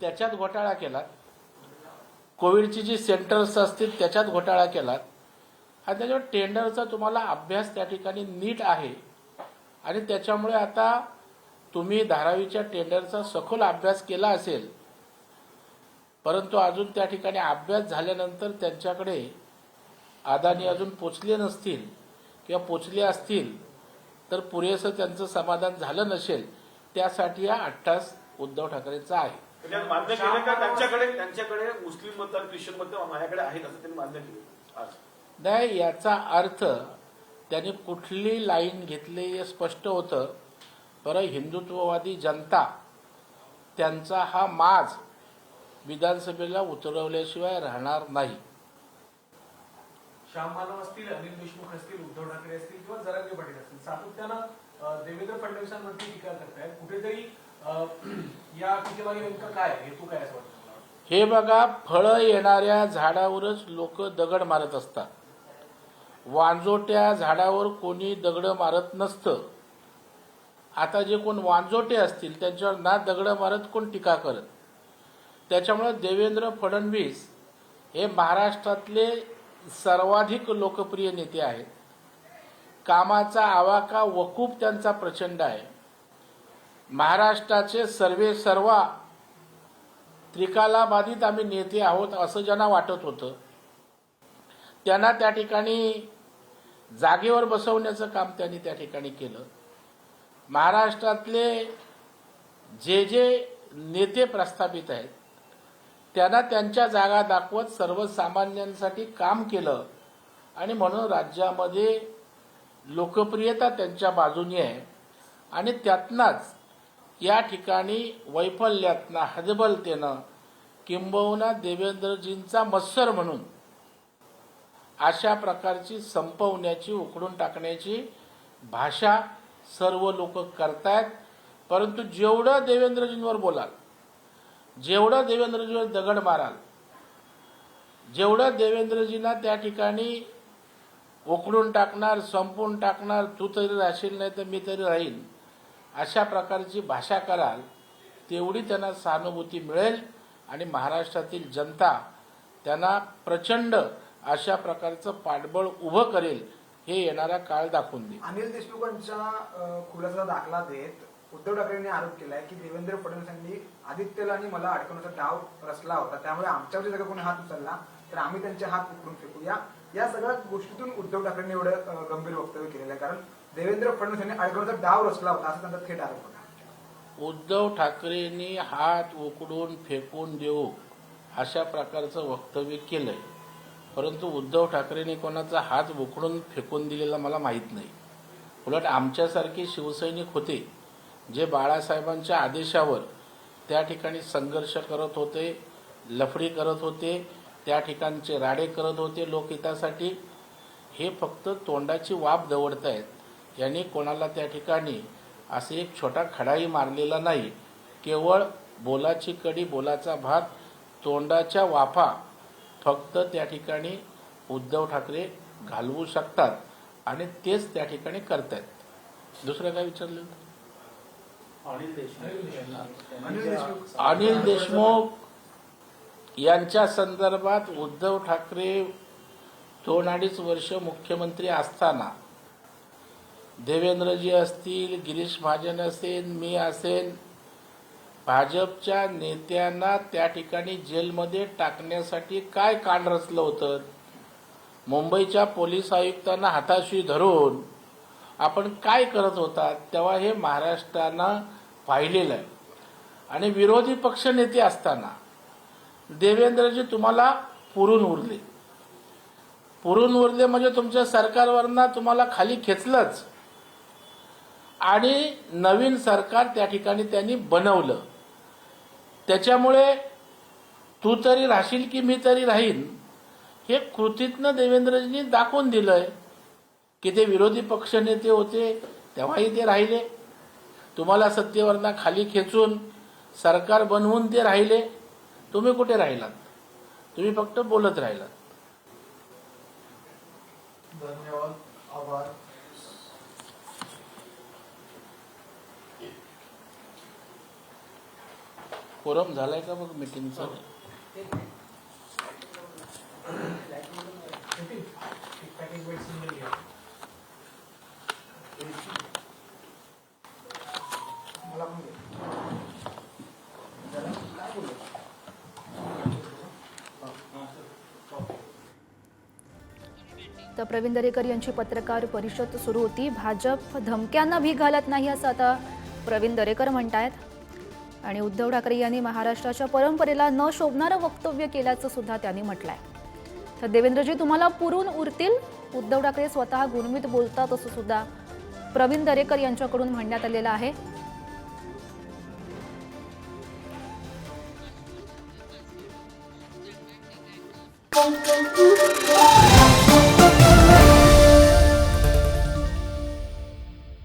त्याच्यात घोटाळा केला. कोविडची जी सेंटर्स असतील त्याच्यात घोटाळा केलात आणि त्याच्यावर टेंडरचा तुम्हाला अभ्यास त्या ठिकाणी नीट आहे. आणि त्याच्यामुळे आता तुम्ही धारावीच्या टेंडरचा सखोल अभ्यास केला असेल परंतु अजून त्या ठिकाणी अभ्यास झाल्यानंतर त्यांच्याकडे अदानी अजून पोचले नसतील किंवा पोचले असतील तर पुरेसं त्यांचं समाधान झालं नसेल त्यासाठी हा अठ्ठास उद्धव ठाकरेंचा आहे. त्यांनी मान्य केलं का? त्यांच्याकडे त्यांच्याकडे मुस्लिम मतदार ख्रिश्चन मतदार माझ्याकडे आहेत असं त्यांनी मान्य केलं. आज. नाही याचा अर्थ त्यांनी कुठली लाईन घेतली हे स्पष्ट होतं. बरं हिंदुत्ववादी जनता त्यांचा हा माज विधानसभेला उतरवल्याशिवाय राहणार नाही. श्याम मानव असतील अनिल देशमुख असतील उद्धव ठाकरे असतील किंवा जरांगे पाटील असतील सातत्यानं देवेंद्र फडणवीसांवरती टीका करतायत. कुठेतरी या काय हेतू काय असं वाटतं हे बघा फळं येणाऱ्या झाडावरच लोक दगड मारत असतात. वांजोट्या झाडावर कोणी दगड मारत नसतं. आता जे कोण वांजोटे असतील त्यांच्यावर ना दगड मारत कोण टीका करत? त्याच्यामुळे देवेंद्र फडणवीस हे महाराष्ट्रातले सर्वाधिक लोकप्रिय नेते आहेत. कामाचा आवाका वकूप त्यांचा प्रचंड आहे. महाराष्ट्राचे सर्वे सर्वा त्रिकालाबाधित आम्ही नेते आहोत असं ज्यांना वाटत होतं त्यांना त्या ठिकाणी जागेवर बसवण्याचं काम त्यांनी त्या ठिकाणी केलं. महाराष्ट्रातले जे जे नेते प्रस्थापित आहेत त्यांना त्यांच्या जागा दाखवत सर्वसामान्यांसाठी काम केलं आणि म्हणून राज्यामध्ये लोकप्रियता त्यांच्या बाजूनी आहे आणि त्यातनाच या ठिकाणी वैफल्यातनं हजबलतेनं किंबहुना देवेंद्रजींचा मत्सर म्हणून अशा प्रकारची संपवण्याची उकडून टाकण्याची भाषा सर्व लोक करतायत. परंतु जेवढं देवेंद्रजींवर बोलाल जेवढं देवेंद्रजीवर दगड माराल जेवढं देवेंद्रजींना त्या ठिकाणी उकडून टाकणार संपवून टाकणार तू तरी राहशील नाही तर मी तरी राहीन अशा प्रकारची भाषा कराल तेवढी त्यांना सहानुभूती मिळेल आणि महाराष्ट्रातील जनता त्यांना प्रचंड अशा प्रकारचं पाठबळ उभं करेल हे येणारा काळ दाखवून देईल. अनिल देशमुखांच्या खुलासा दाखला देत उद्धव ठाकरेंनी आरोप केलाय की देवेंद्र फडणवीसांनी आदित्यला आणि मला अडकवण्याचा डाव रचला होता. त्यामुळे आमच्यावरती जर कोणी हात उचलला तर आम्ही त्यांचे हात उकरून फेकूया. या या सगळ्या गोष्टीतून उद्धव ठाकरेंनी एवढं गंभीर वक्तव्य केलेलं आहे. कारण देवेंद्र फडणवीस यांनी अडकवण्याचा डाव रचला होता असं त्यांचा थेट आरोप होता. उद्धव ठाकरेंनी हात उकडून फेकून देऊ अशा प्रकारचं वक्तव्य केलंय. परंतु उद्धव ठाकरेंनी कोणाचा हात उकडून फेकून दिलेला मला माहीत नाही. उलट आमच्यासारखे शिवसैनिक होते जे बाळासाहेबांच्या आदेशावर त्या ठिकाणी संघर्ष करत होते लफडी करत होते त्या ठिकाणचे राडे करत होते लोकहितासाठी हे फक्त तोंडाची वाफ दवडतायत. यांनी कोणाला त्या ठिकाणी असे एक छोटा खडाही मारलेला नाही. केवळ बोलाची कडी बोलाचा भात तोंडाच्या वाफा फक्त त्या ठिकाणी उद्धव ठाकरे घालवू शकतात आणि तेच त्या ठिकाणी करतायत. दुसरं काय विचारलं? अनिल देशमुख यांच्या संदर्भात उद्धव ठाकरे दोन अडीच वर्ष मुख्यमंत्री असताना देवेंद्रजी असतील गिरीश महाजन असेल मी असेल भाजपच्या नेत्यांना त्या ठिकाणी जेलमध्ये टाकण्यासाठी काय कान रचलं होतं? मुंबईच्या पोलीस आयुक्तांना हाताशी धरून आपण काय करत होता? तेव्हा हे महाराष्ट्रानं पाहिलेलं आहे. आणि विरोधी पक्षनेते असताना देवेंद्रजी तुम्हाला पुरून उरले. पुरून उरले म्हणजे तुमच्या सरकारवरनं तुम्हाला खाली खेचलंच. आणि नवीन सरकार त्या ठिकाणी त्यांनी बनवलं. त्याच्यामुळे तू तरी राहशील की मी तरी राहीन हे कृतीतनं देवेंद्रजींनी दाखवून दिलंय. की ते विरोधी पक्षनेते होते तेव्हाही ते राहिले. तुम्हाला सत्तेवरनं खाली खेचून सरकार बनवून ते राहिले. तुम्ही कुठे राहिलात? तुम्ही फक्त बोलत राहिलात. धन्यवाद आभार. कोरम झालाय का बघ मिटिंगचा तर प्रवीण दरेकर यांची पत्रकार परिषद सुरू होती. भाजप धमक्यांना भी घालत नाही असं आता प्रवीण दरेकर म्हणतायत. आणि उद्धव ठाकरे यांनी महाराष्ट्राच्या परंपरेला न शोभणारं वक्तव्य केल्याचं सुद्धा त्यांनी म्हटलंय. तर देवेंद्रजी तुम्हाला पुरून उरतील? उद्धव ठाकरे स्वतः गुणवीत बोलतात असं सुद्धा प्रवीण दरेकर यांच्याकडून म्हणण्यात आलेलं आहे. Thank you.